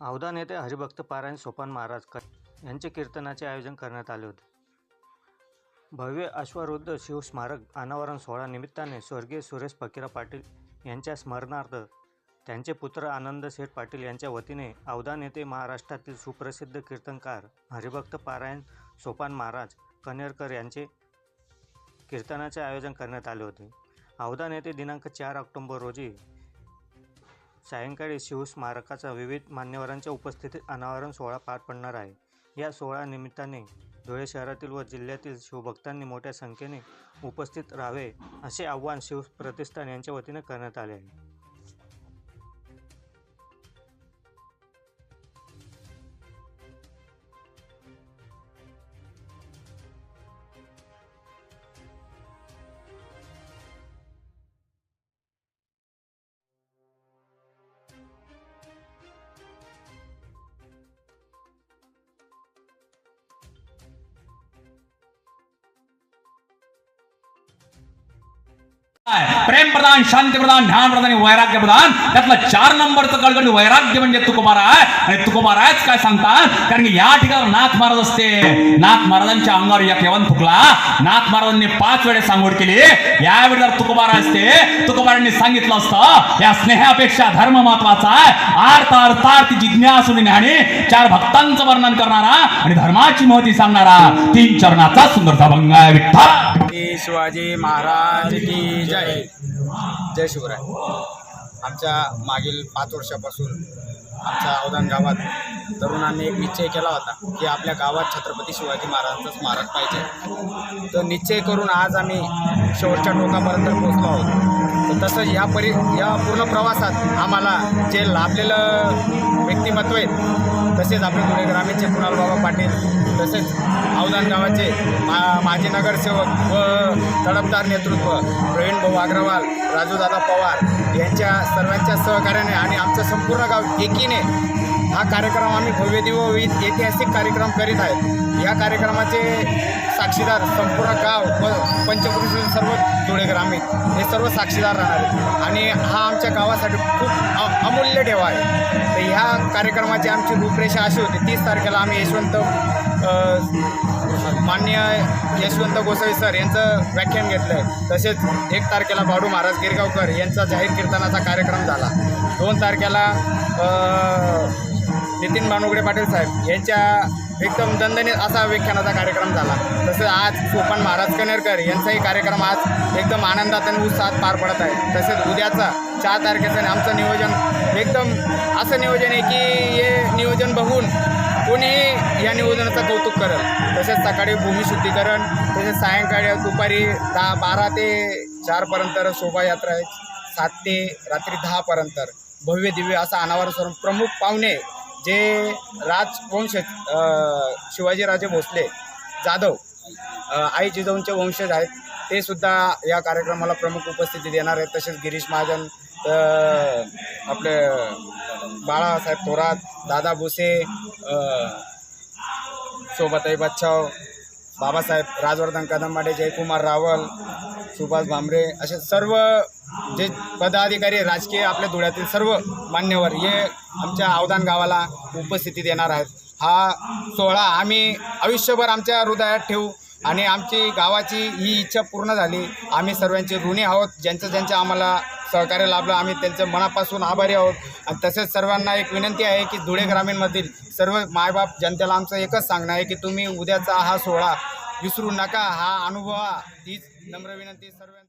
अवधान येथे हरिभक्त पारायण सोपान महाराज यांचे कीर्तनाचे आयोजन करण्यात आले होते. भव्य अश्वारुद्ध शिवस्मारक अनावरण सोहळा निमित्ताने स्वर्गीय सुरेश फकीरा पाटील यांच्या स्मरणार्थ त्यांचे पुत्र आनंद शेठ पाटील यांच्या वतीने अवधान येथे महाराष्ट्रातील सुप्रसिद्ध कीर्तनकार हरिभक्त पारायण सोपान महाराज कनेरकर यांचे कीर्तनाचे आयोजन करण्यात आले होते. अवधान येथे दिनांक चार ऑक्टोंबर रोजी सायंकाळी शिवस्मारकाचा विविध मान्यवरांच्या उपस्थितीत अनावरण सोहळा पार पडणार आहे. या सोहळा निमित्ताने धुळे शहरातील व जिल्ह्यातील शिवभक्तांनी मोठ्या संख्येने उपस्थित राहावे असे आव्हान शिवप्रतिष्ठान यांच्या वतीने करण्यात आले आहे. प्रेम प्रधान शांती प्रधान ध्यान प्रधान वैराग्य प्रधान त्यातलं चार नंबरचं कळकण वैराग्य म्हणजे तुकोबार आहे. आणि तुकोबार आहेच काय सांगतात? कारण की या ठिकाणी नाथ महाराज असते. नाथ महाराजांच्या अंगावर या केवण फुकला. नाथ महाराजांनी पाच वेळेस सांगोड केली. यावेळी जर तुकोबार असते तुकोबारांनी सांगितलं असतं या स्नेहापेक्षा धर्म महत्त्वाचा आहे. आर्थ अर्थार्थ जिज्ञासू ज्ञानी चार भक्तांचं वर्णन करणारा आणि धर्माची महती सांगणारा तीन चरणाचा सुंदरता भंग आहे विठ्ठल. छत्रपती शिवाजी महाराज की जय. जय शिवराय. आमच्या मागील पाच वर्षापासून आमच्या औदान गावात तरुणांनी एक निश्चय केला होता की आपल्या गावात छत्रपती शिवाजी महाराजांचं स्मारक पाहिजे. तर निश्चय करून आज आम्ही शेवटच्या टोकापर्यंत पोहोचलो आहोत. तर तसंच या परि या पूर्ण प्रवासात आम्हाला जे लाभलेलं व्यक्तिमत्व आहेत तसेच आपले धुळे ग्रामीणचे कुणाल बाबा पाटील तसेच अवधान गावाचे मा माजी नगरसेवक व तडफदार नेतृत्व प्रवीण भाऊ अग्रवाल राजूदादा पवार यांच्या सर्वांच्या सहकार्याने आणि आमचं संपूर्ण गाव एकीने हा कार्यक्रम आम्ही भव्यदिवविध ऐतिहासिक कार्यक्रम करीत आहेत या कार्यक्रमाचे साक्षीदार संपूर्ण गाव व पंचकृषी सर्व धुळे ग्रामीण हे सर्व साक्षीदार राहणार आहेत. आणि हा आमच्या गावासाठी खूप अ- अमूल्य ठेवा आहे. तर ह्या कार्यक्रमाची आमची रूपरेषा अशी होती तीस तारखेला आम्ही यशवंत माननीय यशवंत गोसावी सर यांचं व्याख्यान घेतलं आहे तसेच एक तारखेला बाडू महाराज गिरगावकर यांचा जाहीर कीर्तनाचा कार्यक्रम झाला. दोन तारखेला नितीन बानुगडे पाटील साहेब यांच्या एकदम दणदणीत असा व्याख्यानाचा कार्यक्रम झाला. तसेच आज सोपान महाराज कनेरकर यांचाही कार्यक्रम आज एकदम आनंदात आणि उत्साहात पार पडत आहे. तसेच उद्याचा चार तारखेचं आणि आमचं नियोजन एकदम असं नियोजन आहे की हे नियोजन बघून या नियोजनाचं कौतुक करेल तसेच सकाळी भूमिशुद्धीकरण तसेच सायंकाळी दुपारी दहा बारा ते चारपर्यंत शोभायात्रा आहे. सात ते रात्री दहापर्यंत भव्य दिव्य असा अनावर स्वरूप प्रमुख पाहुणे जे राजवंश शिवाजीराजे भोसले जाधव आई जिजाऊंचे वंशज आहेत. ते सुद्धा या कार्यक्रमाला प्रमुख उपस्थिती देणार आहेत. तसेच गिरीश महाजन आपले बाळासाहेब थोरात दादा भुसे सोबतही बच्चाव बाबासाहेब राजवर्धन कदमवाडे जयकुमार रावल सुभाष भामरे असे सर्व जे पदाधिकारी राजकीय आपल्या धुळ्यातील सर्व मान्यवर हे आमच्या अवदान गावाला उपस्थिती देणार आहेत. हा सोहळा आम्ही आयुष्यभर आमच्या हृदयात ठेवू आणि आमची गावाची ही इच्छा पूर्ण झाली. आम्ही सर्वांचे ऋणी आहोत. ज्यांचं ज्यांचं आम्हाला सहकार्य लाभलं. आम्ही त्यांचं मनापासून आभारी आहोत. आणि तसेच सर्वांना एक विनंती आहे की धुळे ग्रामीणमधील सर्व मायबाप जनतेला आमचं एकच सांगणं आहे की तुम्ही उद्याचा हा सोहळा विसरू नका. हा अनुभवा हीच नम्र विनंती सर्वांना